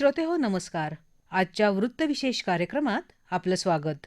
श्रोते हो नमस्कार. आजच्या वृत्तविशेष कार्यक्रमात आपलं स्वागत.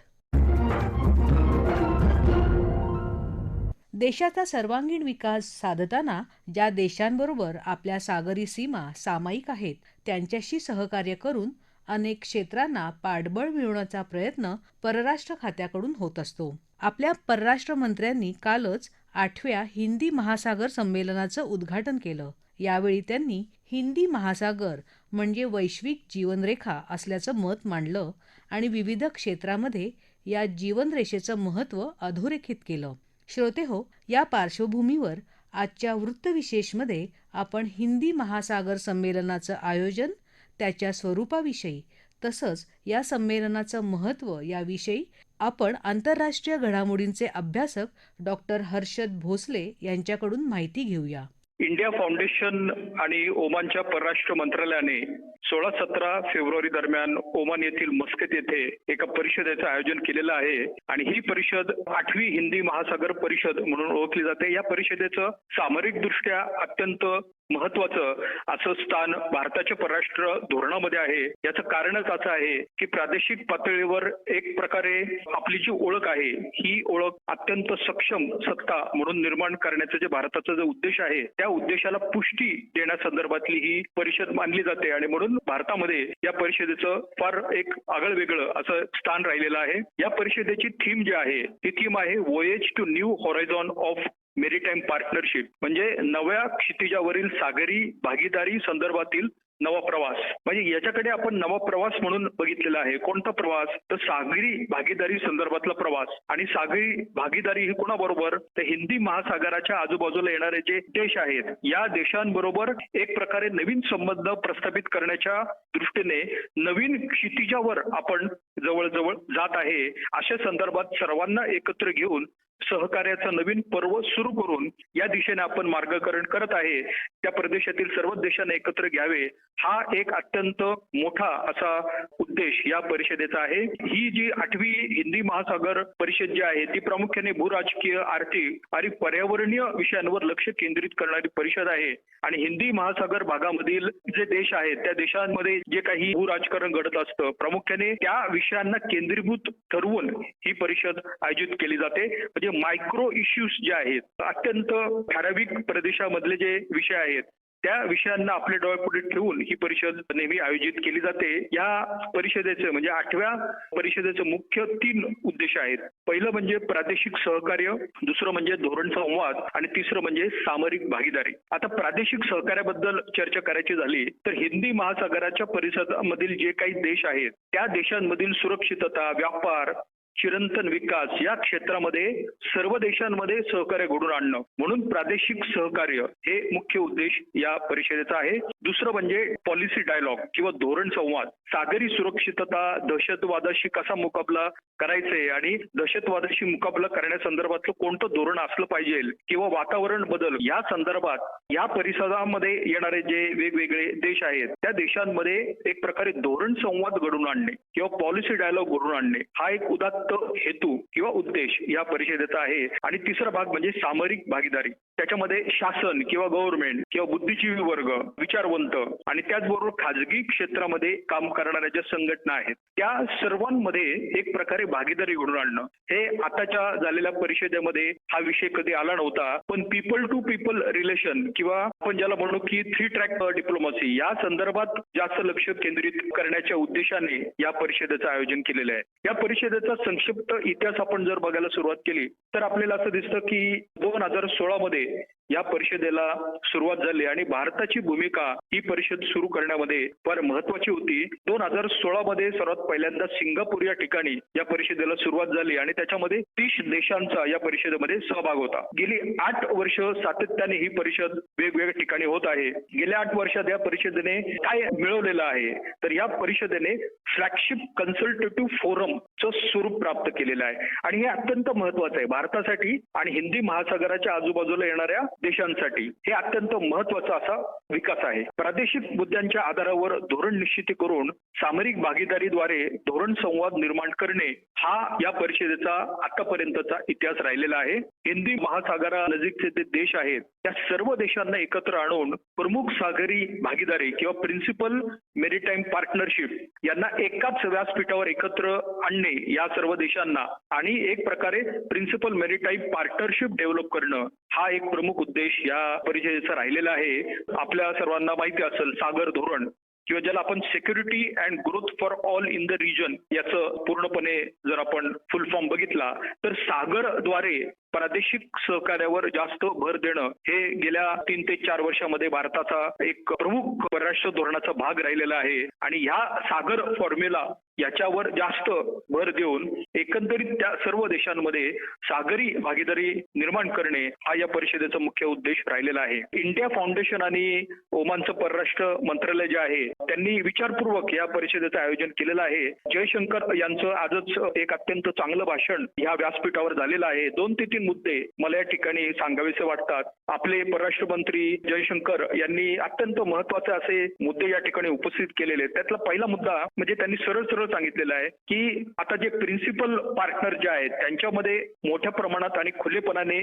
देशाचा सर्वांगीण विकास साधताना ज्या देशांबरोबर आपल्या सागरी सीमा सामायिक आहेत त्यांच्याशी सहकार्य करून अनेक क्षेत्रांना पाठबळ मिळवण्याचा प्रयत्न परराष्ट्र खात्याकडून होत असतो. आपल्या परराष्ट्र मंत्र्यांनी कालच आठव्या हिंदी महासागर संमेलनाचं उद्घाटन केलं. यावेळी त्यांनी हिंदी महासागर म्हणजे वैश्विक जीवनरेखा असल्याचं मत मांडलं आणि विविध क्षेत्रामध्ये या जीवनरेषेचं महत्त्व अधोरेखित केलं. श्रोते हो या पार्श्वभूमीवर आजच्या वृत्तविशेषमध्ये आपण हिंदी महासागर संमेलनाचं आयोजन त्याच्या स्वरूपाविषयी तसंच या संमेलनाचं महत्त्व याविषयी आपण आंतरराष्ट्रीय घडामोडींचे अभ्यासक डॉक्टर हर्षद भोसले यांच्याकडून माहिती घेऊया. इंडिया फाउंडेशन आणि ओमानच्या परराष्ट्र मंत्रालयाने सोळा सतरा फेब्रुवारी दरम्यान ओमान येथील मस्कत येथे एका परिषदेचं आयोजन केलेलं आहे. आणि ही परिषद आठवी हिंदी महासागर परिषद म्हणून ओळखली जाते. या परिषदेचं सामरिक दृष्ट्या अत्यंत महत्वाचं असं स्थान भारताच्या परराष्ट्र धोरणामध्ये आहे. याचं कारणच असं आहे की प्रादेशिक पातळीवर एक प्रकारे आपली जी ओळख आहे ही ओळख अत्यंत सक्षम सत्ता म्हणून निर्माण करण्याचं जे भारताचा जो उद्देश आहे त्या उद्देशाला पुष्टी देण्यासंदर्भातली ही परिषद मानली जाते. आणि म्हणून भारतामध्ये या परिषदेचं फार एक आगळ वेगळं असं स्थान राहिलेलं आहे. या परिषदेची थीम जी आहे ती थीम आहे voyage to new horizon of maritime partnership म्हणजे नव्या क्षितिजावरील सागरी भागीदारी संदर्भातील नवा प्रवास. म्हणजे याच्याकडे आपण नवा प्रवास म्हणून बघितलेला आहे. कोणता प्रवास? तर सागरी भागीदारी संदर्भातला प्रवास. आणि सागरी भागीदारी ही कोणाबरोबर? तर हिंदी महासागराच्या आजूबाजूला येणारे जे देश आहेत या देशांबरोबर एक प्रकारे नवीन संबंध प्रस्थापित करण्याच्या दृष्टीने नवीन क्षितिजावर आपण जवळजवळ जात आहे. अशा संदर्भात सर्वांना एकत्र घेऊन सहकार्याचं नवीन पर्व सुरू करून या दिशेने आपण मार्गकरण करत आहे. त्या प्रदेशातील सर्व देशांना एकत्र घ्यावे. हा एक अत्यंत मोठा असा उद्देश या परिषदेचा आहे. ही जी आठवी हिंदी महासागर परिषद जी आहे ती प्रामुख्याने भूराजकीय आर्थिक आणि पर्यावरणीय विषयांवर लक्ष केंद्रित करणारी परिषद आहे. आणि हिंदी महासागर भागामधील जे देश आहेत त्या देशांमध्ये जे काही भूराजकारण घडत असतं प्रामुख्याने त्या विषयांना केंद्रीभूत ठरवून ही परिषद आयोजित केली जाते. म्हणजे मायक्रो इश्यूज जे आहेत अत्यंत ठराविक प्रदेशामधले जे विषय आहेत त्या विषयांना आपले डोळ्यापुढे ठेवून ही परिषद नेहमी आयोजित केली जाते. या परिषदेचे म्हणजे आठव्या परिषदेचे मुख्य तीन उद्देश आहेत. पहिलं म्हणजे प्रादेशिक सहकार्य दुसरं म्हणजे धोरण संवाद आणि तिसरं म्हणजे सामरिक भागीदारी. आता प्रादेशिक सहकार्याबद्दल चर्चा करायची झाली तर हिंदी महासागराच्या परिसरामधील जे काही देश आहेत त्या देशांमधील सुरक्षितता व्यापार चिरंतन विकास या क्षेत्रामध्ये सर्व देशांमध्ये सहकार्य घडून आणणं. म्हणून प्रादेशिक सहकार्य हे मुख्य उद्देश या परिषदेचा आहे. दुसरं म्हणजे पॉलिसी डायलॉग किंवा धोरण संवाद. सागरी सुरक्षितता दहशतवादाशी कसा मुकाबला करायचंय आणि दहशतवादाशी मुकाबला करण्यासंदर्भातलं कोणतं धोरण असलं पाहिजे किंवा वातावरण बदल या संदर्भात या परिसरामध्ये येणारे जे वेगवेगळे देश आहेत त्या देशांमध्ये एक प्रकारे धोरण संवाद घडून आणणे किंवा पॉलिसी डायलॉग घडून आणणे हा एक उदात्त हेतू किंवा उद्देश या परिषदेचा आहे. आणि तिसरा भाग म्हणजे सामरिक भागीदारी. त्याच्यामध्ये शासन किंवा गव्हर्नमेंट किंवा बुद्धिजीवी वर्ग विचारवंत आणि त्याचबरोबर खाजगी क्षेत्रामध्ये काम करणाऱ्या ज्या संघटना आहेत त्या सर्वांमध्ये एक प्रकारे भागीदारी घडून आणणं हे आताच्या झालेल्या परिषदेमध्ये हा विषय कधी आला नव्हता. पण पीपल टू पीपल रिलेशन किंवा आपण ज्याला म्हणू की थ्री ट्रॅक डिप्लोमसी या संदर्भात जास्त लक्ष केंद्रित करण्याच्या उद्देशाने या परिषदेचं आयोजन केलेलं आहे. या परिषदेचा संक्षिप्त इतिहास आपण जर बघायला सुरुवात केली तर आपल्याला असं दिसतं की दोन हजार सोळा मध्ये या परिषदेला सुरुवात झाली आणि भारताची भूमिका ही परिषद सुरू करण्यामध्ये फार महत्वाची होती. दोन हजार सोळा मध्ये सर्वात पहिल्यांदा सिंगापूर या ठिकाणी या परिषदेला सुरुवात झाली आणि त्याच्यामध्ये तीस देशांचा या परिषदेमध्ये सहभाग होता. गेली आठ वर्ष सातत्याने ही परिषद वेगवेगळ्या ठिकाणी होत आहे. गेल्या आठ वर्षात या परिषदेने काय मिळवलेलं आहे? तर या परिषदेने फ्लॅगशिप कन्सल्टेटिव्ह फोरमचं स्वरूप प्राप्त केलेलं आहे. आणि हे अत्यंत महत्वाचं आहे. भारतासाठी आणि हिंदी महासागराच्या आजूबाजूला येणाऱ्या देशांसाठी हे अत्यंत महत्त्वाचा असा विकास आहे. प्रादेशिक मुद्द्यांच्या आधारावर धोरण निश्चिती करून सामरिक भागीदारीद्वारे धोरण संवाद निर्माण करणे हा या परिषदेचा आतापर्यंतचा इतिहास राहिलेला आहे. हिंदी महासागरा नजीकचे जे देश आहेत त्या सर्व देशांना एकत्र आणून प्रमुख सागरी भागीदारी किंवा प्रिन्सिपल मेरीटाईम पार्टनरशिप यांना एकाच व्यासपीठावर एकत्र आणणे या सर्व देशांना आणि एक प्रकारे प्रिन्सिपल मेरीटाईम पार्टनरशिप डेव्हलप करणं हा एक प्रमुख उद्देश या परिषदेचा राहिलेला आहे. आपल्या सर्वांना माहिती असेल सागर धोरण किंवा ज्याला आपण security and growth for all in the region याचं पूर्णपणे जर आपण फुल फॉर्म बघितला तर सागरद्वारे प्रादेशिक सहकार्यावर जास्त भर देणं हे गेल्या तीन ते चार वर्षामध्ये भारताचा एक प्रमुख परराष्ट्र धोरणाचा भाग राहिलेला आहे. आणि ह्या सागर फॉर्म्युला याच्यावर जास्त भर देऊन एकंदरीत त्या सर्व देशांमध्ये सागरी भागीदारी निर्माण करणे हा या परिषदेचा मुख्य उद्देश राहिलेला आहे. इंडिया फाउंडेशन आणि ओमानचं परराष्ट्र मंत्रालय जे आहे त्यांनी विचारपूर्वक या परिषदेचं आयोजन केलेलं आहे. जयशंकर यांचं आजच एक अत्यंत चांगलं भाषण ह्या व्यासपीठावर झालेलं आहे. दोन ते तीन मुद्दे मला या ठिकाणी सांगावेसे वाटतात. आपले परराष्ट्र मंत्री जयशंकर यांनी अत्यंत महत्त्वाचे असे मुद्दे या ठिकाणी उपस्थित केलेले आहेत. त्यातला पहिला मुद्दा म्हणजे त्यांनी सरळ सरळ सांगितलेला आहे की आता जे प्रिन्सिपल पार्टनर जे आहेत त्यांच्यामध्ये मोठ्या प्रमाणात आणि खुलेपणाने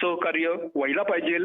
सहकार्य व्हायला पाहिजे.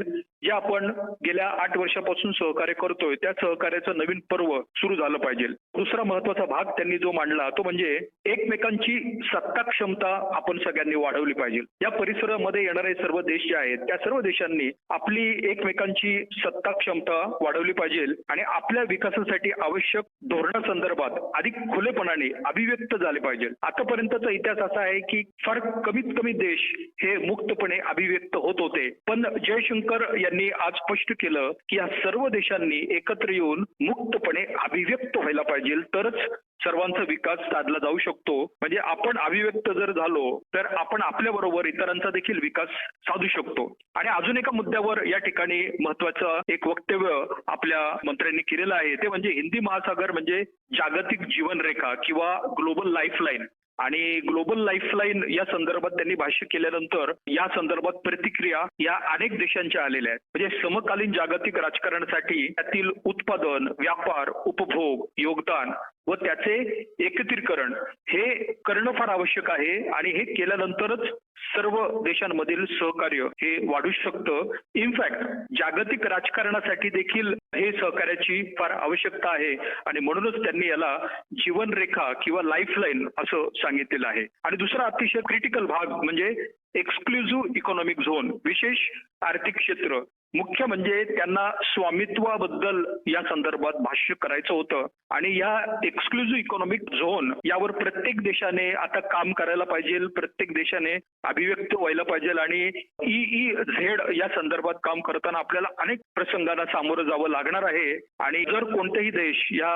जे आपण गेल्या आठ वर्षापासून सहकार्य करतोय त्या सहकार्याचं नवीन पर्व सुरू झालं पाहिजे. दुसरा महत्त्वाचा भाग त्यांनी जो मांडला तो म्हणजे एकमेकांची सत्ता क्षमता आपण सगळ्यांनी वाढवली पाहिजे. या मध्ये येणारे सर्व देश जे आहेत त्या सर्व देशांनी आपली एकमेकांची सत्ता क्षमता वाढवली पाहिजे आणि आपल्या विकासासाठी आवश्यक धोरणासंदर्भात अधिक खुलेपणाने अभिव्यक्त झाले पाहिजे. आतापर्यंतचा इतिहास असा आहे की फार कमीत कमी देश हे मुक्तपणे अभिव्यक्त होत होते. पण जयशंकर यांनी आज स्पष्ट केलं की या सर्व देशांनी एकत्र येऊन मुक्तपणे अभिव्यक्त व्हायला पाहिजे. तरच सर्वांचा विकास साधला जाऊ शकतो. म्हणजे आपण अभिव्यक्त जर झालो तर आपण आपल्या बरोबर इतरांचा देखील विकास साधू शकतो. आणि अजून एका मुद्द्यावर या ठिकाणी महत्वाचं एक वक्तव्य आपल्या मंत्र्यांनी केलेलं आहे. ते म्हणजे हिंदी महासागर म्हणजे जागतिक जीवनरेखा किंवा ग्लोबल लाईफलाईन. आणि ग्लोबल लाईफलाईन या संदर्भात त्यांनी भाष्य केल्यानंतर या संदर्भात प्रतिक्रिया या अनेक देशांच्या आलेल्या आहेत. म्हणजे समकालीन जागतिक राजकारणासाठी त्यातील उत्पादन व्यापार उपभोग योगदान व त्याचे एकत्रीकरण. हे करणं फार आवश्यक आहे आणि हे केल्यानंतरच सर्व देशांमधील सहकार्य हे वाढू शकतं. इनफॅक्ट जागतिक राजकारणासाठी देखील हे सहकार्याची फार आवश्यकता आहे आणि म्हणूनच त्यांनी याला जीवनरेखा किंवा लाईफलाईन असं सांगितलेलं आहे. आणि दुसरा अतिशय क्रिटिकल भाग म्हणजे एक्सक्लुझिव्ह इकॉनॉमिक झोन विशेष आर्थिक क्षेत्र. मुख्य म्हणजे त्यांना स्वामित्वाबद्दल या संदर्भात भाष्य करायचं होतं. आणि या एक्सक्लुझिव्ह इकॉनॉमिक झोन यावर प्रत्येक देशाने आता काम करायला पाहिजे प्रत्येक देशाने अभिव्यक्त व्हायला पाहिजे आणि ई ई झेड या संदर्भात काम करताना आपल्याला अनेक प्रसंगांना सामोरं जावं लागणार आहे. आणि जर कोणतेही देश या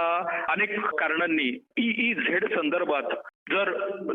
अनेक कारणांनी ई ई झेड संदर्भात जर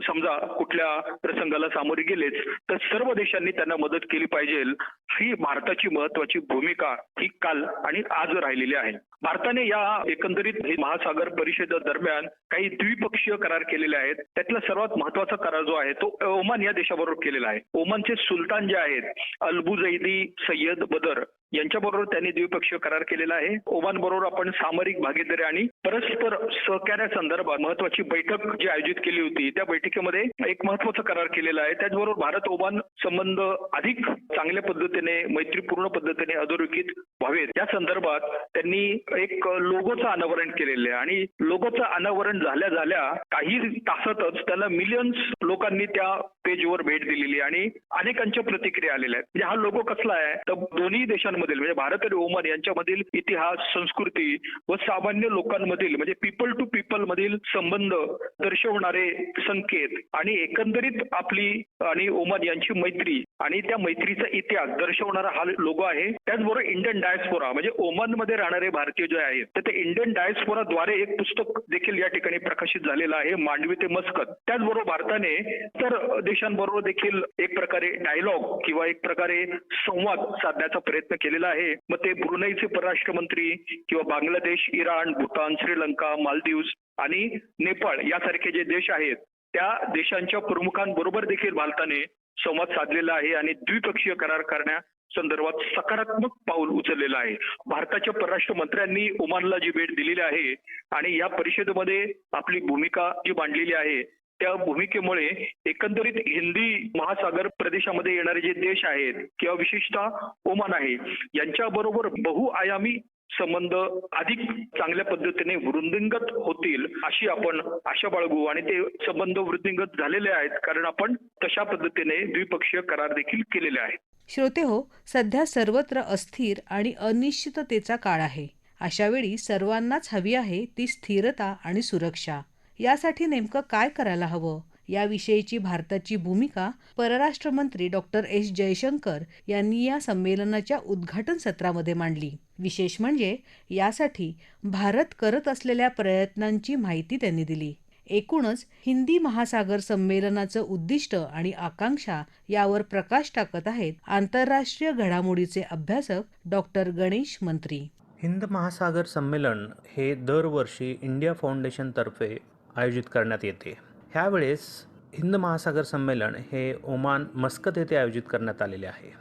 समजा कुठल्या प्रसंगाला सामोरे गेलेच तर सर्व देशांनी त्यांना मदत केली पाहिजे. ही भारताची महत्वाची भूमिका ही काल आणि आज राहिलेली आहे. भारताने या एकंदरीत महासागर परिषदेदरम्यान काही द्विपक्षीय करार केलेले आहेत. त्यातला सर्वात महत्त्वाचा करार जो आहे तो ओमान या देशाबरोबर केलेला आहे. ओमानचे सुलतान जे आहेत अलबुजैदी सय्यद बदर यांच्याबरोबर त्यांनी द्विपक्षीय करार केलेला आहे. ओमान बरोबर आपण सामरिक भागीदारी आणि परस्पर सहकार्यासंदर्भात महत्वाची बैठक जी आयोजित केली होती त्या बैठकीमध्ये एक महत्त्वाचा करार केलेला आहे. त्याचबरोबर भारत ओमान संबंध अधिक चांगल्या पद्धतीने मैत्रीपूर्ण पद्धतीने अधोरेखित व्हावेत. त्या संदर्भात त्यांनी एक लोगोचं अनावरण केलेलं आहे. आणि लोगोचं अनावरण झाल्या झाल्या काही तासातच त्याला मिलियन्स लोकांनी त्या पेजवर भेट दिलेली आणि अनेकांच्या प्रतिक्रिया आलेल्या आहेत. म्हणजे हा लोगो कसला आहे? तर दोन्ही लोकांमधील म्हणजे भारत आणि ओमान यांच्यामधील इतिहास संस्कृती व सामान्य लोकांमधील म्हणजे पीपल टू पीपल मधील संबंध दर्शवणारे संकेत आणि एकंदरीत आपली आणि ओमान यांची मैत्री आणि त्या मैत्रीचा इतिहास दर्शवणारा हा लोगो आहे. त्याचबरोबर इंडियन डायस्पोरा म्हणजे ओमानमध्ये राहणारे भारतीय जे आहेत तर ते इंडियन डायस्पोराद्वारे एक पुस्तक देखील या ठिकाणी प्रकाशित झालेलं आहे मांडवी ते मस्कत. त्याचबरोबर भारताने इतर देशांबरोबर देखील एक प्रकारे डायलॉग किंवा एक प्रकारे संवाद साधण्याचा प्रयत्न केला. केलेला आहे. मग ते ब्रुनईचे परराष्ट्र मंत्री किंवा बांगलादेश इराण भूतान श्रीलंका मालदीव्स आणि नेपाळ यासारखे जे देश आहेत त्या देशांच्या प्रमुखांबरोबर देखील भारताने संवाद साधलेला आहे आणि द्विपक्षीय करार करण्या संदर्भात सकारात्मक पाऊल उचललेलं आहे. भारताच्या परराष्ट्र मंत्र्यांनी ओमानला जी भेट दिलेली आहे आणि या परिषदेमध्ये आपली भूमिका जी मांडलेली आहे त्या भूमिकेमुळे एकंदरीत हिंदी महासागर प्रदेशामध्ये येणारे जे देश आहेत किंवा विशेषतः ओमान आहे यांच्या बरोबर बहुआयामी संबंध अधिक चांगल्या पद्धतीने वृद्धिंगत होतील अशी आपण आशा बाळगू. आणि ते संबंध वृद्धिंगत झालेले आहेत कारण आपण तशा पद्धतीने द्विपक्षीय करार देखील केलेले आहेत. श्रोते हो सध्या सर्वत्र अस्थिर आणि अनिश्चिततेचा काळ आहे. अशावेळी सर्वांनाच हवी आहे ती स्थिरता आणि सुरक्षा. यासाठी नेमकं काय करायला हवं? याविषयीची भारताची भूमिका परराष्ट्र मंत्री डॉक्टर एस. जयशंकर यांनी या संमेलनाच्या उद्घाटन सत्रामध्ये मांडली. विशेष म्हणजे यासाठी भारत करत असलेल्या प्रयत्नांची माहिती त्यांनी दिली. एकूणच हिंदी महासागर संमेलनाचं उद्दिष्ट आणि आकांक्षा यावर प्रकाश टाकत आहेत आंतरराष्ट्रीय घडामोडीचे अभ्यासक डॉक्टर गणेश मंत्री. हिंद महासागर संमेलन हे दरवर्षी इंडिया फाउंडेशनतर्फे आयोजित करण्यात येते. ह्यावेळेस हिंद महासागर संमेलन हे ओमान मस्कत येथे आयोजित करण्यात आलेले आहे.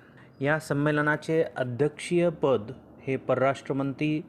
या संमेलनाचे अध्यक्षीय पद हे परराष्ट्रमंत्री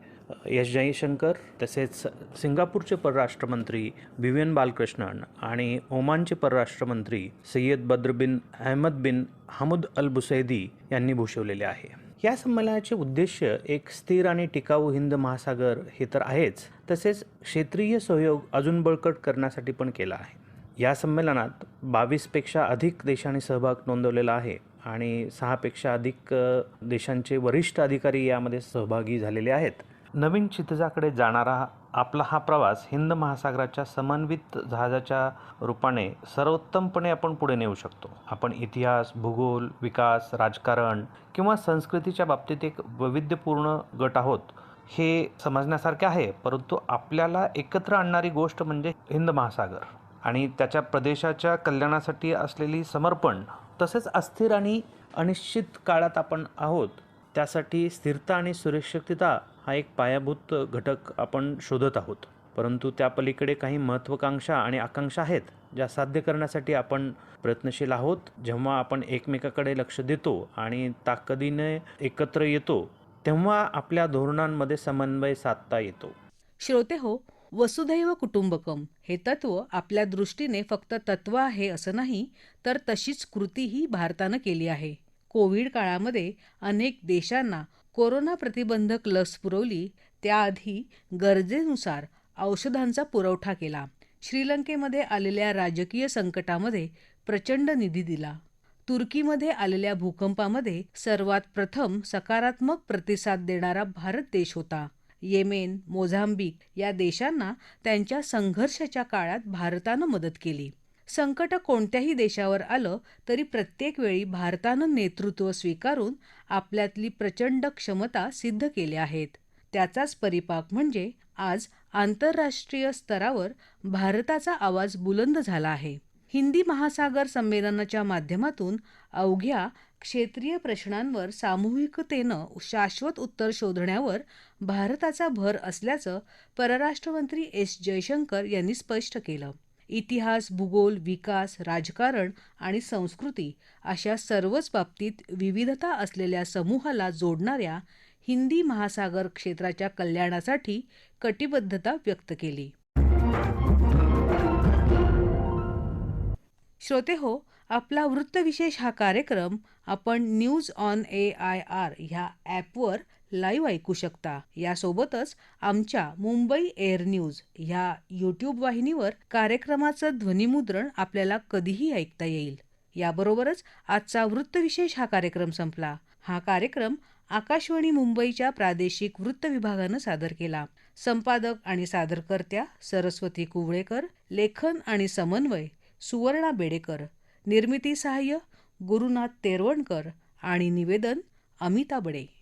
एस जयशंकर तसेच सिंगापूरचे परराष्ट्रमंत्री विवियन बालकृष्णन आणि ओमानचे परराष्ट्रमंत्री Sayyid Badr bin Ahmed bin Hamoud Al Busaidi यांनी भूषवलेले आहे. या संमेलनाचे उद्देश एक स्थिर आणि टिकाऊ हिंद महासागर हे तर आहेच तसेच क्षेत्रीय सहयोग अजून बळकट करण्यासाठी पण केला आहे. या संमेलनात बावीसपेक्षा अधिक देशांनी सहभाग नोंदवलेला आहे आणि सहापेक्षा अधिक देशांचे वरिष्ठ अधिकारी यामध्ये सहभागी झालेले आहेत. नवीन क्षितिजाकडे जाणारा आपला हा प्रवास हिंद महासागराच्या समन्वित जहाजाच्या रूपाने सर्वोत्तमपणे आपण पुढे नेऊ शकतो. आपण इतिहास भूगोल विकास राजकारण किंवा संस्कृतीच्या बाबतीत एक वैविध्यपूर्ण गट आहोत हे समजण्यासारखे आहे परंतु आपल्याला एकत्र आणणारी गोष्ट म्हणजे हिंद महासागर. आणि त्याच्या प्रदेशाच्या कल्याणासाठी असलेली समर्पण तसेच अस्थिर आणि अनिश्चित काळात आपण आहोत त्यासाठी स्थिरता आणि सुरक्षितता हा एक पायाभूत घटक आपण शोधत आहोत. परंतु त्या पलीकडे काही महत्त्वाकांक्षा आणि आकांक्षा आहेत ज्या साध्य करण्यासाठी आपण प्रयत्नशील आहोत. जेव्हा आपण एकमेकाकडे लक्ष देतो आणि ताकदीने एकत्र येतो तेव्हा आपल्या धोरणांमध्ये समन्वय साधता येतो. श्रोते हो वसुधैव कुटुंबकम हे तत्व आपल्या दृष्टीने फक्त तत्व आहे असं नाही तर तशीच कृतीही भारतानं केली आहे. कोविड काळामध्ये अनेक देशांना कोरोना प्रतिबंधक लस पुरवली त्याआधी गरजेनुसार औषधांचा पुरवठा केला. श्रीलंकेमध्ये आलेल्या राजकीय संकटामध्ये प्रचंड निधी दिला. तुर्कीमध्ये आलेल्या भूकंपामध्ये सर्वात प्रथम सकारात्मक प्रतिसाद देणारा भारत देश होता. येमेन मोझांबिक या देशांना त्यांच्या संघर्षाच्या काळात भारतानं मदत केली. संकट कोणत्याही देशावर आलं तरी प्रत्येक वेळी भारतानं नेतृत्व स्वीकारून आपल्यातली प्रचंड क्षमता सिद्ध केल्या आहेत. त्याचाच परिपाक म्हणजे आज आंतरराष्ट्रीय स्तरावर भारताचा आवाज बुलंद झाला आहे. हिंदी महासागर संमेलनाच्या माध्यमातून अवघ्या क्षेत्रीय प्रश्नांवर सामूहिकतेनं शाश्वत उत्तर शोधण्यावर भारताचा भर असल्याचं परराष्ट्रमंत्री एस जयशंकर यांनी स्पष्ट केलं. इतिहास भूगोल विकास राजकारण आणि संस्कृती अशा सर्वच बाबतीत विविधता असलेल्या समूहाला जोडणाऱ्या हिंदी महासागर क्षेत्राच्या कल्याणासाठी कटिबद्धता व्यक्त केली. श्रोते हो आपला वृत्तविशेष हा कार्यक्रम आपण news on A I R ह्या ॲपवर लाईव्ह ऐकू शकता. यासोबतच आमच्या मुंबई एअर न्यूज ह्या यूट्यूब वाहिनीवर कार्यक्रमाचं ध्वनिमुद्रण आपल्याला कधीही ऐकता येईल. याबरोबरच आजचा वृत्तविशेष हा कार्यक्रम संपला. हा कार्यक्रम आकाशवाणी मुंबईच्या प्रादेशिक वृत्त विभागानं सादर केला. संपादक आणि सादरकर्त्या सरस्वती कुवळेकर लेखन आणि समन्वय सुवर्णा बेडेकर निर्मिती सहाय्य गुरुनाथ तेरवणकर आणि निवेदन अमिता बडे.